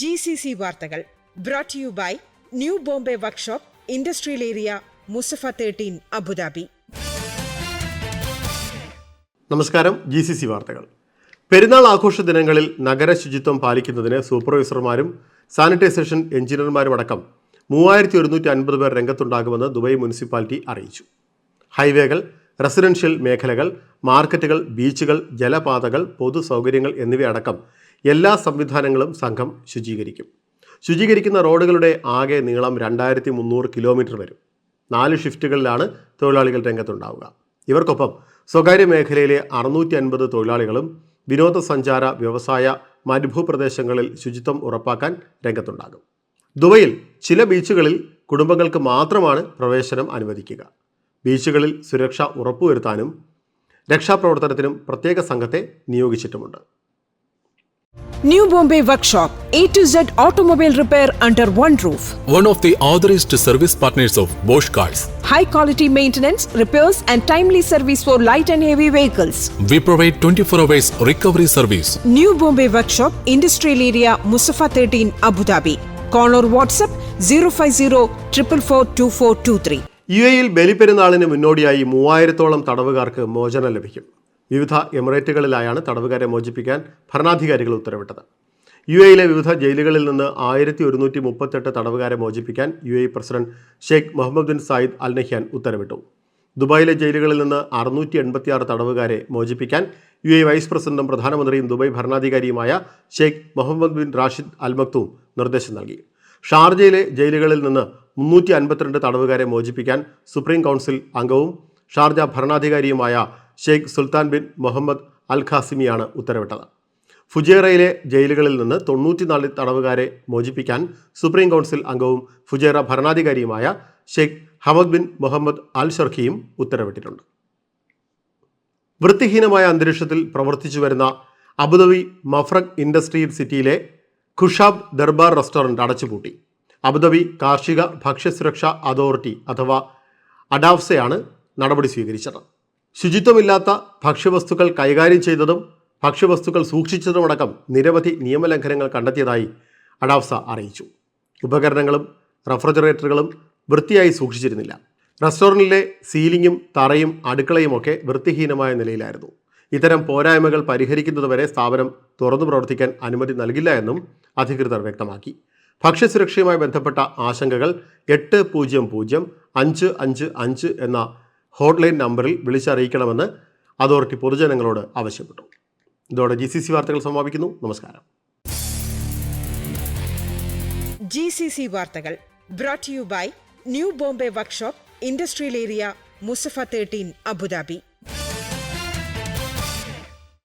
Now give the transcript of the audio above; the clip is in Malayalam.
ജി സി സി വാർത്തകൾ brought you by New Bombay workshop industrial area Musaffah thirteen Abu Dhabi നമസ്കാരം ജി സി സി വാർത്തകൾ. പെരുന്നാൾ ആഘോഷ ദിനങ്ങളിൽ നഗര ശുചിത്വം പാലിക്കുന്നതിന് സൂപ്പർവൈസർമാരും സാനിറ്റൈസേഷൻ എഞ്ചിനീയർമാരും അടക്കം മൂവായിരത്തി ഒരുന്നൂറ്റി അൻപത് പേർ രംഗത്തുണ്ടാകുമെന്ന് ദുബായ് മുനിസിപ്പാലിറ്റി അറിയിച്ചു. ഹൈവേകൾ റെസിഡൻഷ്യൽ മേഖലകൾ മാർക്കറ്റുകൾ ബീച്ചുകൾ ജലപാതകൾ പൊതു സൗകര്യങ്ങൾ എന്നിവയടക്കം എല്ലാ സംവിധാനങ്ങളും സംഘം ശുചീകരിക്കും. ശുചീകരിക്കുന്ന റോഡുകളുടെ ആകെ നീളം രണ്ടായിരത്തി മുന്നൂറ് കിലോമീറ്റർ വരും. നാല് ഷിഫ്റ്റുകളിലാണ് തൊഴിലാളികൾ രംഗത്തുണ്ടാവുക. ഇവർക്കൊപ്പം സ്വകാര്യ മേഖലയിലെ അറുന്നൂറ്റി അൻപത് തൊഴിലാളികളും വിനോദസഞ്ചാര വ്യവസായ മരുഭൂപ്രദേശങ്ങളിൽ ശുചിത്വം ഉറപ്പാക്കാൻ രംഗത്തുണ്ടാകും. ദുബൈയിൽ ചില ബീച്ചുകളിൽ കുടുംബങ്ങൾക്ക് മാത്രമാണ് പ്രവേശനം അനുവദിക്കുക. ബീച്ചുകളിൽ സുരക്ഷ ഉറപ്പുവരുത്താനും രക്ഷാപ്രവർത്തനത്തിനും പ്രത്യേക സംഘത്തെ നിയോഗിച്ചിട്ടുമുണ്ട് New Bombay Workshop, A to Z automobile repair under one roof. one of the authorized service partners of Bosch Cars. high quality maintenance, repairs, and timely service for light and heavy vehicles. We provide 24 hours recovery service. New Bombay Workshop, Industrial Area, Musafa 13, Abu Dhabi. Call or WhatsApp 050 444 2423. U എയിൽ ബലിപ്പെരുന്നാളിന് മുന്നോടിയായി മൂവായിരത്തോളം തടവുകാർക്ക് മോചനം ലഭിക്കും. വിവിധ എമിറേറ്റുകളിലായാണ് തടവുകാരെ മോചിപ്പിക്കാൻ ഭരണാധികാരികൾ ഉത്തരവിട്ടത്. യു എയിലെ വിവിധ ജയിലുകളിൽ നിന്ന് ആയിരത്തി ഒരുന്നൂറ്റി മുപ്പത്തെട്ട് തടവുകാരെ മോചിപ്പിക്കാൻ U A president Sheikh Mohammed bin Zayed Al Nahyan ഉത്തരവിട്ടു. ദുബായിലെ ജയിലുകളിൽ നിന്ന് അറുന്നൂറ്റി എൺപത്തിയാറ് തടവുകാരെ മോചിപ്പിക്കാൻ യു എ വൈസ് പ്രസിഡന്റും പ്രധാനമന്ത്രിയും Dubai ഭരണാധികാരിയുമായ Sheikh Mohammed bin Rashid Al Maktoum നിർദ്ദേശം നൽകി. ഷാർജയിലെ ജയിലുകളിൽ നിന്ന് മുന്നൂറ്റി അൻപത്തിരണ്ട് തടവുകാരെ മോചിപ്പിക്കാൻ സുപ്രീം കൗൺസിൽ അംഗവും Sharjah ഭരണാധികാരിയുമായ Sheikh Sultan bin Mohammed Al ഖാസിമിയാണ് ഉത്തരവിട്ടത്. ഫുജേറയിലെ ജയിലുകളിൽ നിന്ന് തൊണ്ണൂറ്റിനാല് തടവുകാരെ മോചിപ്പിക്കാൻ സുപ്രീം കൗൺസിൽ അംഗവും Fujairah ഭരണാധികാരിയുമായ Sheikh Hamad bin Mohammed Al ഷർഖിയും ഉത്തരവിട്ടിട്ടുണ്ട്. വൃത്തിഹീനമായ അന്തരീക്ഷത്തിൽ പ്രവർത്തിച്ചു വരുന്ന അബുദാബി മഫ്രഖ് ഇൻഡസ്ട്രിയൽ സിറ്റിയിലെ ഖുഷാബ് ദർബാർ റെസ്റ്റോറന്റ് അടച്ചുപൂട്ടി. അബുദാബി കാർഷിക ഭക്ഷ്യസുരക്ഷാ അതോറിറ്റി അഥവാ അഡാഫ്സയാണ് നടപടി സ്വീകരിച്ചത്. ശുചിത്വമില്ലാത്ത ഭക്ഷ്യവസ്തുക്കൾ കൈകാര്യം ചെയ്തതും ഭക്ഷ്യവസ്തുക്കൾ സൂക്ഷിച്ചതുമടക്കം നിരവധി നിയമലംഘനങ്ങൾ കണ്ടെത്തിയതായി അഡാഫ്സ അറിയിച്ചു. ഉപകരണങ്ങളും റെഫ്രിജറേറ്ററുകളും വൃത്തിയായി സൂക്ഷിച്ചിരുന്നില്ല. റെസ്റ്റോറന്റിലെ സീലിംഗും തറയും അടുക്കളയുമൊക്കെ വൃത്തിഹീനമായ നിലയിലായിരുന്നു. ഇത്തരം പോരായ്മകൾ പരിഹരിക്കുന്നതുവരെ സ്ഥാപനം തുറന്നു പ്രവർത്തിക്കാൻ അനുമതി നൽകില്ല എന്നും അധികൃതർ വ്യക്തമാക്കി. ഭക്ഷ്യസുരക്ഷയുമായി ബന്ധപ്പെട്ട ആശങ്കകൾ എട്ട് പൂജ്യം പൂജ്യം അഞ്ച് അഞ്ച് അഞ്ച് എന്ന ഹോട്ട്ലൈൻ നമ്പറിൽ വിളിച്ചറിയിക്കണമെന്ന് അതോറിറ്റി പൊതുജനങ്ങളോട് ആവശ്യപ്പെട്ടു. ഇതോടെ ജി സി സി വാർത്തകൾ സമാപിക്കുന്നു. നമസ്കാരം. ജി സി സി വാർത്തകൾ brought you by New Bombay workshop industrial area Musaffah thirteen Abu Dhabi